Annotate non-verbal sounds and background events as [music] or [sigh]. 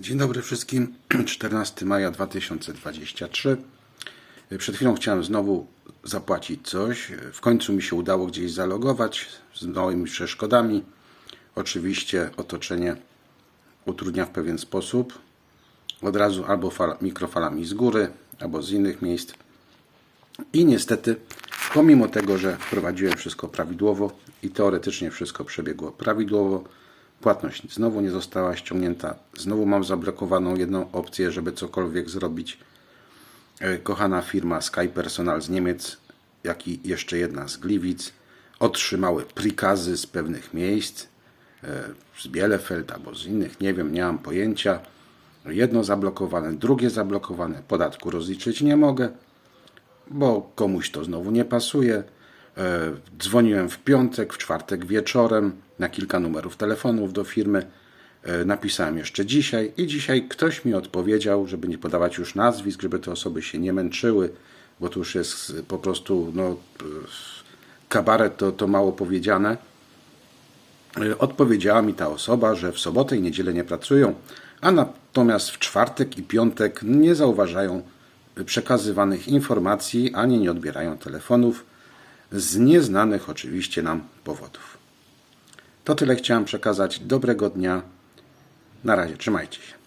Dzień dobry wszystkim. [clears throat] 14 maja 2023. Przed chwilą chciałem znowu zapłacić coś. W końcu mi się udało gdzieś zalogować z małymi przeszkodami. Oczywiście otoczenie utrudnia w pewien sposób. Od razu albo fala, mikrofalami z góry, albo z innych miejsc. I niestety, pomimo tego, że wprowadziłem wszystko prawidłowo i teoretycznie wszystko przebiegło prawidłowo, płatność znowu nie została ściągnięta. Znowu mam zablokowaną jedną opcję, żeby cokolwiek zrobić. E, Kochana firma Sky Personal z Niemiec, jak i jeszcze jedna z Gliwic otrzymały prikazy z pewnych miejsc, e, z Bielefeld albo z innych, nie wiem, nie mam pojęcia. Jedno zablokowane, drugie zablokowane, podatku rozliczyć nie mogę bo komuś to znowu nie pasuje. E, Dzwoniłem w piątek, w czwartek wieczorem na kilka numerów telefonów do firmy. E, Napisałem jeszcze dzisiaj i dzisiaj ktoś mi odpowiedział, żeby nie podawać już nazwisk, żeby te osoby się nie męczyły, bo to już jest po prostu no, e, kabaret to, to mało powiedziane. Odpowiedziała mi ta osoba, że w sobotę i niedzielę nie pracują, a natomiast w czwartek i piątek nie zauważają przekazywanych informacji ani nie odbierają telefonów z nieznanych oczywiście nam powodów. To tyle chciałem przekazać. Dobrego dnia. Na razie, trzymajcie się.